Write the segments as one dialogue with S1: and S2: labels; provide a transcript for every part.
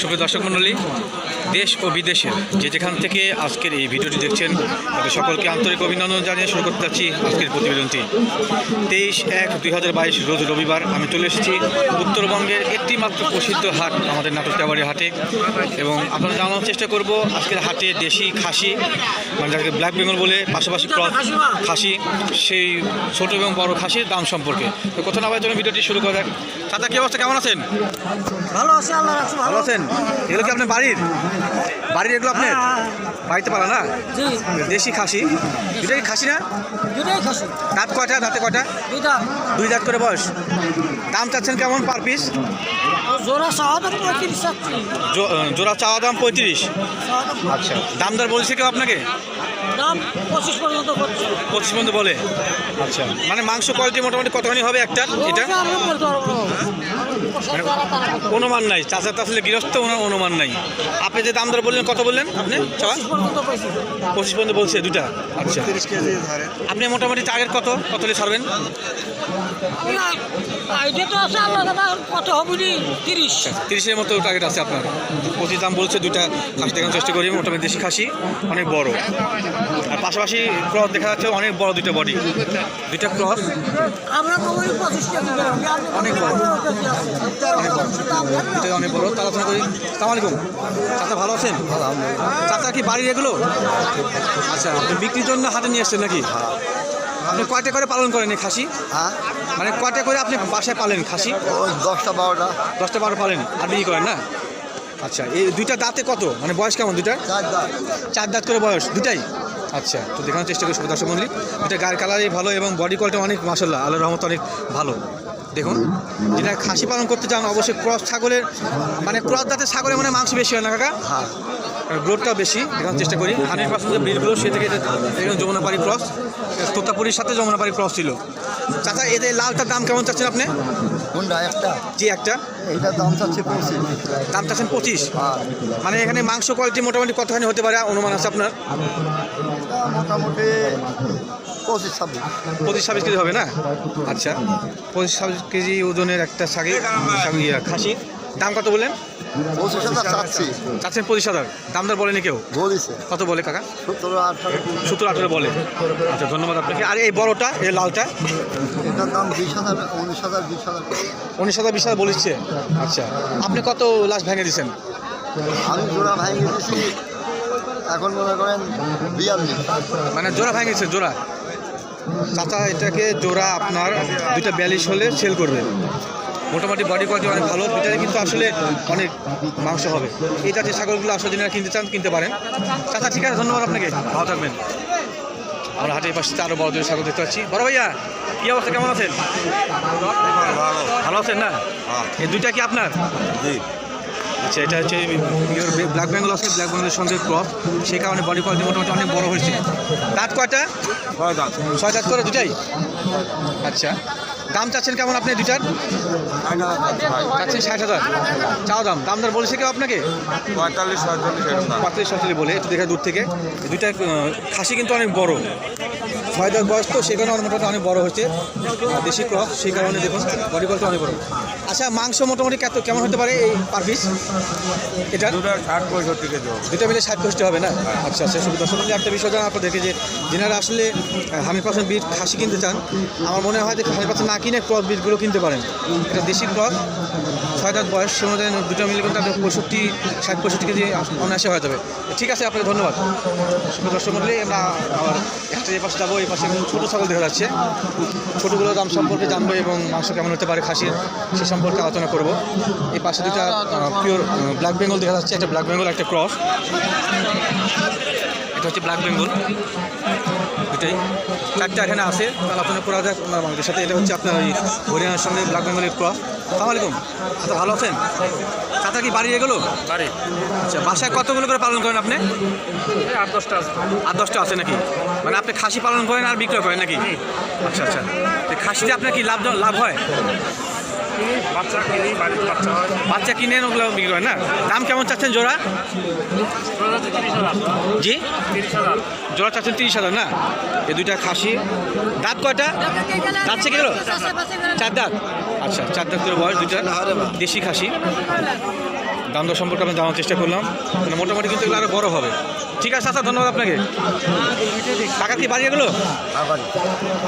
S1: সুপ্রিয় দর্শক মণ্ডলী দেশ ও বিদেশের যে যেখান থেকে আজকের এই ভিডিওটি দেখছেন তাদের সকলকে আন্তরিক অভিনন্দন জানিয়ে শুরু করতে যাচ্ছি আজকের প্রতিবেদনটি। তেইশ এক দুই হাজার বাইশ রোজ রবিবার আমি চলে এসেছি উত্তরবঙ্গের একটি মাত্র প্রসিদ্ধ হাট আমাদের নাটক নাটকটাবাড়ি হাটে এবং আপনারা জানানোর চেষ্টা করব আজকের হাটে দেশি খাসি মানে যাকে ব্ল্যাক বেঙ্গল বলে পাশাপাশি ক্রস খাসি সেই ছোট এবং বড় খাসির দাম সম্পর্কে। তো কথা না জন্য ভিডিওটি শুরু করা যাক। চাচা কি অবস্থা? কেমন আছেন?
S2: ভালো আছে আল্লাহ
S1: ভালো আছেন? এগুলো কি আপনার বাড়ির? বাড়ির এগুলো আপনার
S2: হ্যাঁ,
S1: বাড়িতে পালা না? দেশি খাসি? দুটাই খাসি না?
S2: দুটাই খাসি।
S1: দাঁত কয়টা? দাঁতে কয়টা?
S2: দুইটা।
S1: দুই দাঁত করে বয়স। দাম চাচ্ছেন কেমন পার পিস?
S2: জোড়া সাহায্য পঁয়ত্রিশ চাচ্ছি
S1: জোড়া চাওয়া দাম পঁয়ত্রিশ? আচ্ছা দাম দর বলছে কেউ আপনাকে?
S2: দাম পঁচিশ পর্যন্ত
S1: পঁচিশ পর্যন্ত বলে? আচ্ছা মানে মাংস কোয়ালিটি মোটামুটি কতখানি হবে একটা? এটা। মানে অনুমান নাই চাচা আসলে গৃহস্থ ওনার অনুমান নাই। আপনি যে দাম দর বললেন কত বললেন আপনি? চাওয়া?
S2: পঁচিশ পর্যন্ত
S1: বলছে। দুটা আচ্ছা।
S3: তিরিশ কেজি
S1: আপনি মোটামুটি টার্গেট কত? কত ছাড়বেন?
S2: আইডিয়া তো আছে আল্লাহ দাদা কত হবে নি? তিরিশ
S1: তিরিশের মতো টার্গেট আছে আপনার। পঁচিশ দাম বলছে দুইটা খাসি দেখানোর চেষ্টা করি মোটামুটি দেশি খাসি অনেক বড়। আর পাশাপাশি ক্রস দেখা যাচ্ছে অনেক বড় দুটো বডি দুইটা ক্রস
S2: আমরা কমাই
S1: অনেক বড়। দুটো অনেক বড়। তার আলোচনা করি। সালাম আলাইকুম। চাচা ভালো আছেন? চাচা কি বাড়ির এগুলো? আচ্ছা আপনি বিক্রির জন্য হাতে নিয়ে এসছেন নাকি? আপনি কয়টা করে পালন করেন এই খাসি?
S3: হ্যাঁ।
S1: মানে কয়টা করে আপনি বাসায় পালেন খাসি?
S3: ওই দশটা বারোটা।
S1: দশটা বারো পালেন আর বিক্রি করেন না? আচ্ছা এই দুইটা দাঁতে কত? মানে বয়স কেমন দুইটার
S3: চার দাঁত।
S1: চার দাঁত করে বয়স দুটাই আচ্ছা তো দেখানোর চেষ্টা করি সুবিধা দর্শক মন্ডলী দুটা গায়ের কালারই ভালো এবং বডি কোয়ালিটি অনেক মাসাল্লাহ আল্লাহর রহমত অনেক ভালো। দেখুন যেটা খাসি পালন করতে চান অবশ্যই ক্রস ছাগলের মানে ক্রস দাঁতের ছাগলের মানে মাংস বেশি হয় না কাকা?
S3: হ্যাঁ।
S1: গ্রোথটাও বেশি দেখানোর চেষ্টা করি। হান্ড্রেড পার্সেন্ট যে ব্রিডগুলো সে থেকে এখানে যমুনাপাড়ি ক্রস তোতাপুরীর সাথে যমুনাপাড়ি ক্রস ছিল। চাচা এদের লালটার দাম কেমন চাচ্ছেন আপনি?
S3: কোনটা একটা।
S1: জি একটা।
S3: এইটার দাম চাচ্ছে পঁচিশ।
S1: দাম চাচ্ছেন পঁচিশ?
S3: হ্যাঁ।
S1: মানে এখানে মাংস কোয়ালিটি মোটামুটি কতখানি হতে পারে? অনুমান আছে আপনার?
S3: মোটামুটি পঁচিশ ছাব্বিশ।
S1: পঁচিশ ছাব্বিশ কেজি হবে না? আচ্ছা। পঁচিশ ছাব্বিশ কেজি ওজনের একটা ছাগি ছাগি খাসি। দাম কত বললেন?
S3: পঁচিশ হাজার চাচ্ছি।
S1: চাচ্ছেন পঁচিশ হাজার। দাম দর বলেনি কেউ?
S3: বলিছে
S1: কত বলে কাকা?
S3: সতেরো আঠারো।
S1: সত্তর আঠারো বলে। আচ্ছা ধন্যবাদ আপনাকে। আর এই বড়টা এই লালটা?
S3: এটার দাম বিশ হাজার উনিশ হাজার বিশ হাজার।
S1: উনিশ হাজার বিশ হাজার বলেছে? আচ্ছা আপনি কত লাস্ট ভেঙে দিয়েছেন
S3: আমি জোড়া ভাঙিয়ে দিয়েছি এখন মনে করেন বিয়াল্লিশ।
S1: মানে জোড়া ভেঙেছে জোড়া। চাচা এটাকে জোড়া আপনার দুইটা বিয়াল্লিশ হলে সেল করবে। মোটামুটি বডি কোয়ালিটি অনেক ভালো দুটারে কিন্তু আসলে অনেক মাংস হবে। এই জাতীয় ছাগলগুলো আসলে যারা কিনতে চান কিনতে পারেন। চাচা ঠিক আছে ধন্যবাদ আপনাকে। ভালো থাকবেন। আমরা হাটের পাশে আরও বড় দুটো ছাগল দেখতে পাচ্ছি। বড় ভাইয়া কি অবস্থা কেমন আছেন?
S3: ভালো
S1: আছেন না? এই দুইটা কি আপনার? আচ্ছা এটা হচ্ছে ব্ল্যাক বেঙ্গল আছে ব্ল্যাক বেঙ্গলের সঙ্গে ক্রস সেই কারণে বডি কোয়ালিটি মোটামুটি অনেক বড় হয়েছে। দাঁত কয়টা?
S3: ছয় দাম
S1: ছয় দাঁত করে দুটাই? আচ্ছা। দাম চাচ্ছেন কেমন আপনি দুটার চাচ্ছেন ষাট হাজার। চাও দাম। দাম দর বলেছে কেউ আপনাকে?
S3: পঁয়তাল্লিশ
S1: সত্তরি বলে একটু দেখা দূর থেকে। দুইটা খাসি কিন্তু অনেক বড়। ছয় দশ বয়স তো সেই কারণে আমার মোটামুটি অনেক বড় হয়েছে। দেশি ক্রস সেই কারণে দেখুন বডি কোয়ালিটি অনেক বড়। আচ্ছা মাংস মোটামুটি কত কেমন হতে পারে এই পার পিস এটা?
S3: দুটো ষাট পঁয়ষট্টি কেজি হবে।
S1: মিলে ষাট পঁয়ষট্টি হবে না? আচ্ছা আচ্ছা সুবিধা। সুবিধা একটা বিষয় জানা আপনাদেরকে যে যেনারা আসলে হামি পার্সেন্ট বিট খাসি কিনতে চান আমার মনে হয় যে হামি পার্সেন্ট না কিনে ক্রস বীজগুলো কিনতে পারেন। এটা দেশি ক্রস, ছয় দাঁত বয়স, সে অনুযায়ী দুটো মিলে কিন্তু আপনার পঁয়ষট্টি, ষাট, পঁয়ষট্টি কেজি অনায়াসে হয়ে যাবে। ঠিক আছে, আপনাকে ধন্যবাদ। দর্শক মন্ডলী আমরা আবার একটা এই পাশে যাব এই পাশে ছোটো ছাগল দেখা যাচ্ছে। ছোটোগুলোর দাম সম্পর্কে জানব এবং মাংস কেমন হতে পারে খাসির, সে সম্পর্কে আলোচনা করব। এই পাশে দুটা পিওর ব্ল্যাক বেঙ্গল দেখা যাচ্ছে, একটা ব্ল্যাক বেঙ্গল একটা ক্রস এটা হচ্ছে ব্ল্যাক বেঙ্গল দুটাই চারটা এখানে আছে আলোচনা করা যাক আপনার আমাদের সাথে। এটা হচ্ছে আপনার ওই হরিয়ানার সঙ্গে ব্ল্যাক বেঙ্গলের ক্রস সালাম আলাইকুম। আচ্ছা ভালো আছেন? চাচা কি বাড়ি এগুলো?
S4: বাড়ি।
S1: আচ্ছা বাসায় কতগুলো করে পালন করেন আপনি?
S4: আট দশটা আছে।
S1: আট দশটা আছে নাকি? মানে আপনি খাসি পালন করেন আর বিক্রয় করেন নাকি? আচ্ছা আচ্ছা। খাসিতে আপনার কি লাভ লাভ হয়?
S4: বাচ্চা কিনি বাড়িতে বাচ্চা হয়।
S1: বাচ্চা কিনে ওগুলো বিক্রি হয় না? দাম কেমন চাচ্ছেন জোড়া? জি? জোড়া চাচ্ছেন তিরিশ হাজার না? এই দুইটা খাসি। দাঁত কয়টা? দাঁত থেকে গেল? চার দাঁত। আচ্ছা চার দাঁত করে বয়স দুইটা। দেশি খাসি। দাম দর সম্পর্কে আমি জানার চেষ্টা করলাম। মানে মোটামুটি কিন্তু এগুলো আরও বড় হবে। ঠিক আছে আচ্ছা ধন্যবাদ আপনাকে। টাকা কি বাড়ি এগুলো?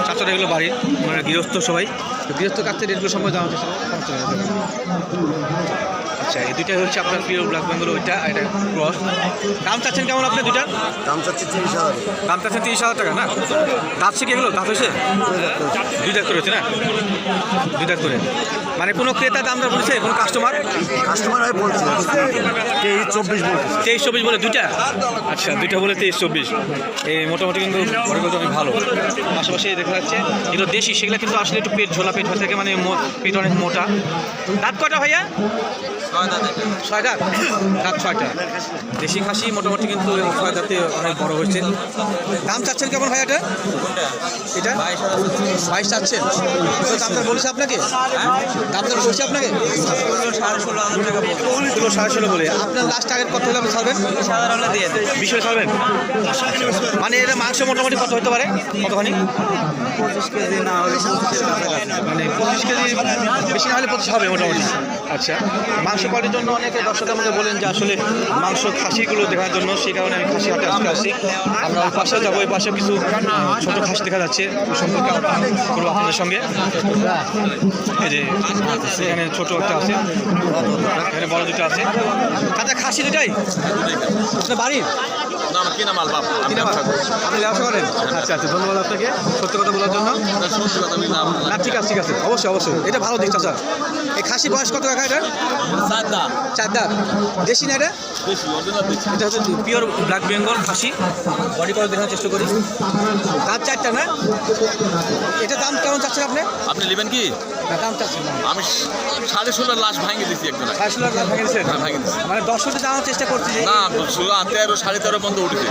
S1: চারশো এগুলো বাড়ি। মানে গৃহস্থ সবাই। গৃহস্থ কাছ থেকে রেটগুলো সম্পর্কে জানার চেষ্টা নেই। আচ্ছা। এই দুইটাই হচ্ছে আপনার প্রিয় ব্ল্যাক বেঙ্গল ওইটা এটা ক্রস। দাম চাচ্ছেন কেমন আপনি দুইটা?
S3: দাম চাচ্ছে তিরিশ হাজার।
S1: দাম চাচ্ছেন তিরিশ হাজার টাকা না? দাঁত শিখে এগুলো? দাঁত হয়েছে? দুই দাঁত করেছে না? দুই দাঁত করে। মানে কোনো ক্রেতা দাম দর বলেছে কোনো কাস্টমার
S3: কাস্টমার হয়ে বলছে। তেইশ চব্বিশ বলছে।
S1: তেইশ চব্বিশ বলে দুইটা? আচ্ছা দুইটা বলে তেইশ চব্বিশ। এই মোটামুটি কিন্তু অনেক ভালো। পাশাপাশি দেখা যাচ্ছে এগুলো দেশি সেগুলো কিন্তু আসলে একটু পেট ঝোলা পেট হয়ে থাকে মানে মো- পেট অনেক মোটা। দাঁত কটা ভাইয়া? ছয় দাঁত। দাঁত? ছয়টা। দেশি খাসি মোটামুটি কিন্তু ছয় দাঁতে অনেক বড় হয়েছে। দাম চাচ্ছেন কেমন ভাই এটা? এটা? বাইশ চাচ্ছেন? তো দামটা বলেছে আপনাকে? দামটা বলছে আপনাকে? ষোলো সাড়ে ষোলো বলে আপনার লাস্ট টার্গেট কত হলে আপনি ছাড়বেন? বিশ হলে ছাড়বেন? মানে এটা মাংস মোটামুটি কত হতে পারে? কতখানি? মানে পঁচিশ কেজি বেশি না হলে পঁচিশ হবে মোটামুটি। আচ্ছা মাংস পাওয়ার জন্য অনেকে দর্শক আমাকে বলেন যে আসলে মাংস খাসিগুলো দেখার জন্য সেই কারণে আমি খাসি হাটে আজকে আসছি। আমরা ওই পাশে যাব ওই পাশে কিছু ছোট খাসি দেখা যাচ্ছে। সম্পর্কে আলোচনা করব আপনাদের সঙ্গে। এই যে এখানে ছোট একটা আছে। এখানে বড় দুটো আছে। আচ্ছা খাসি দুটাই আপনার বাড়ির
S5: কিনা মাল বাপ
S1: আপনি ব্যবসা করেন? আচ্ছা আচ্ছা ধন্যবাদ আপনাকে সত্য কথা বলার জন্য। না ঠিক আছে ঠিক আছে। অবশ্যই অবশ্যই। এটা ভালো দিক চাচা। এই খাসি বয়স কত টাকা এটা
S5: সাদা
S1: চার দাঁত দেশি না এটা? এটা হচ্ছে পিওর ব্ল্যাক বেঙ্গল খাসি। বডি করে দেখার চেষ্টা করি। দাঁত চারটা না? এটা দাম কেমন চাচ্ছেন আপনি?
S5: আপনি নেবেন কি?
S1: দাম চাচ্ছেন
S5: আমি সাড়ে ষোলোর লাশ ভাঙিয়ে দিচ্ছি একজন
S1: সাড়ে দিচ্ছেন
S5: হ্যাঁ, ভেঙে দিচ্ছি।
S1: মানে দর্শককে জানার চেষ্টা করছি
S5: না ষোলো তেরো সাড়ে তেরো পর্যন্ত উঠেছে।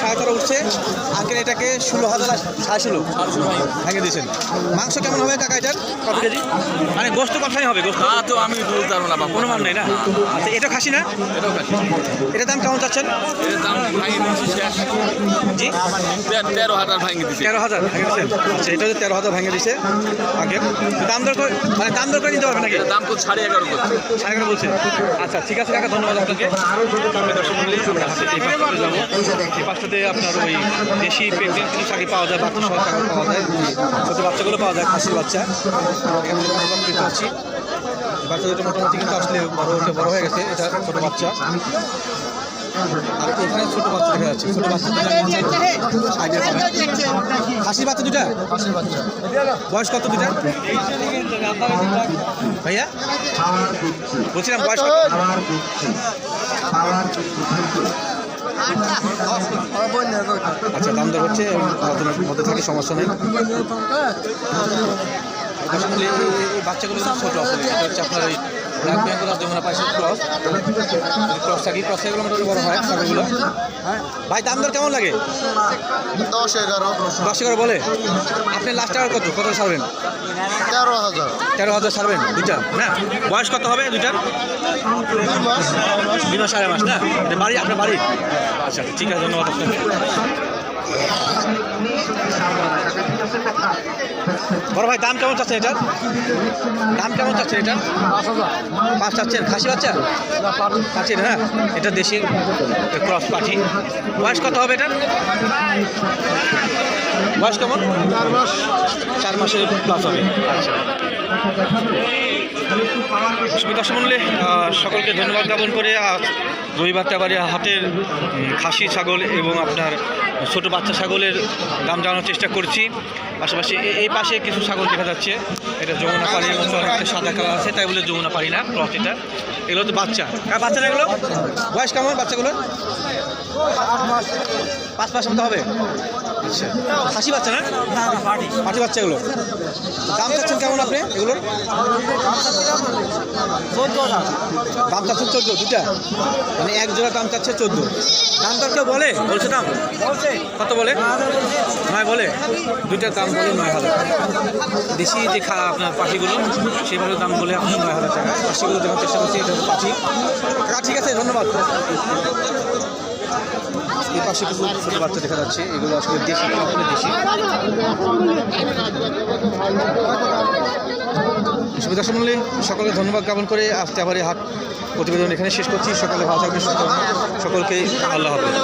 S1: সাড়ে তেরো উঠছে। আঙ্কেল এটাকে ষোলো হাজার সাড়ে ষোলো। ভেঙে দিয়েছেন। মাংস কেমন হবে কাকা এটার? কত কেজি? মানে গোস্ত কতখানি হবে গোস্ত।
S5: তা তো আমি বলতে পারব না
S1: কোনো মান নেই না? আচ্ছা এটা খাসি না?
S5: এটাও খাচ্ছি
S1: এটার দাম কেমন চাচ্ছেন?
S5: এর দাম ভাঙিয়ে দিচ্ছি শেষ।
S1: জি?
S5: তেরো হাজার ভাঙিয়ে দিচ্ছি
S1: তেরো হাজার ভেঙে দিয়েছেন। আচ্ছা এটা হচ্ছে তেরো হাজার ভেঙে দিয়েছে আগে দাম দর মানে দাম দর করে নিতে পারবে নাকি?
S5: দাম তো সাড়ে এগারো
S1: সাড়ে এগারো বলছে। আচ্ছা ঠিক আছে কাকা ধন্যবাদ আপনাকে। এই পাশটাতে আপনার ওই দেশি প্রেগনেন্ট কিছু শাড়ি পাওয়া যায় বাচ্চা সহ ছাগল পাওয়া যায়। ছোটো বাচ্চাগুলো পাওয়া যায় খাসির বাচ্চা। দেখতে পাচ্ছি বাচ্চা দুটো মোটামুটি কিন্তু আসলে বড় হতে বড় হয়ে গেছে এটা ছোটো বাচ্চা। আর এখানে ছোটো বাচ্চা দেখা যাচ্ছে। ছোটো বাচ্চা দুটো খাসির বাচ্চা দুটা? বয়স কত দুটা? ভাইয়া? বলছিলাম বয়স কত? আচ্ছা দাম দর হচ্ছে মধ্যে থাকে সমস্যা নেই। এই- এই বাচ্চাগুলো ছোটো হচ্ছে আপনার ওই ব্ল্যাক বেঙ্গল আর যমুনা পাইছে ক্রস ক্রস থাকি ক্রস এগুলো মোটামুটি বড় হয় ছাগলগুলো। ভাই দাম দর কেমন লাগে?
S3: দশ এগারো
S1: দশ। বলে? আপনি লাস্ট টাকার কত? কত ছাড়বেন?
S3: তেরো হাজার।
S1: তেরো হাজার ছাড়বেন দুইটা। না বয়স কত হবে দুইটার? দুই মাস। সাড়ে মাস না? বাড়ি আপনার বাড়ি? আচ্ছা ঠিক আছে ধন্যবাদ আপনাকে। বড় ভাই দাম কেমন চাচ্ছেন এটার দাম কেমন চাচ্ছেন এটার পাঁচ চাচ্ছেন খাসি বাচ্চা? পাচ্ছেন হ্যাঁ এটা দেশি ক্রস পাঠি। বয়স কত হবে এটার? বয়স কেমন? চার মাস। চার মাসের প্লাস হবে। আচ্ছা। সুবিধা শুনলে সকলকে ধন্যবাদ জ্ঞাপন করে রবিবার হাটের উম, খাসি ছাগল এবং আপনার ছোট বাচ্চা ছাগলের দাম জানানোর চেষ্টা করছি। পাশাপাশি এই পাশে কিছু ছাগল দেখা যাচ্ছে। এটা যমুনা মতো অনেকটা সাদা কালার আছে তাই বলে যমুনা পাড়ি না ক্রস এটা। এগুলো তো বাচ্চা। হ্যাঁ বাচ্চা না এগুলো? বয়স কেমন বাচ্চাগুলো পাঁচ মাস মতো হবে। আচ্ছা। খাসি বাচ্চা না? পাটি বাচ্চা এগুলো দাম চাচ্ছেন কেমন আপনি এগুলোর? দাম চাচ্ছেন চোদ্দ দুটা মানে এক জোড়া দাম চাচ্ছে চোদ্দ। দাম দর কেউ বলে? বলছে দাম? কত বলে? নয় বলে? দুইটার দাম বলে নয় হাজার দেশি যে খা আপনার পাখিগুলো সেইভাবে দাম বলে আপনার নয় হাজার টাকা। পাখিগুলো দেওয়ার চেষ্টা করছি, এটা পাখি। ঠিক আছে, ধন্যবাদ। এই পাশে কিছু ছোটো বাচ্চা দেখা যাচ্ছে। এগুলো আসলে দেশি দেশি। সুবিধা মূল্যে সকলকে ধন্যবাদ জ্ঞাপন করে আজকে আবার হাত প্রতিবেদন এখানে শেষ করছি সকলে ভালো থাকবে। সকলকে আল্লাহ হাফেজ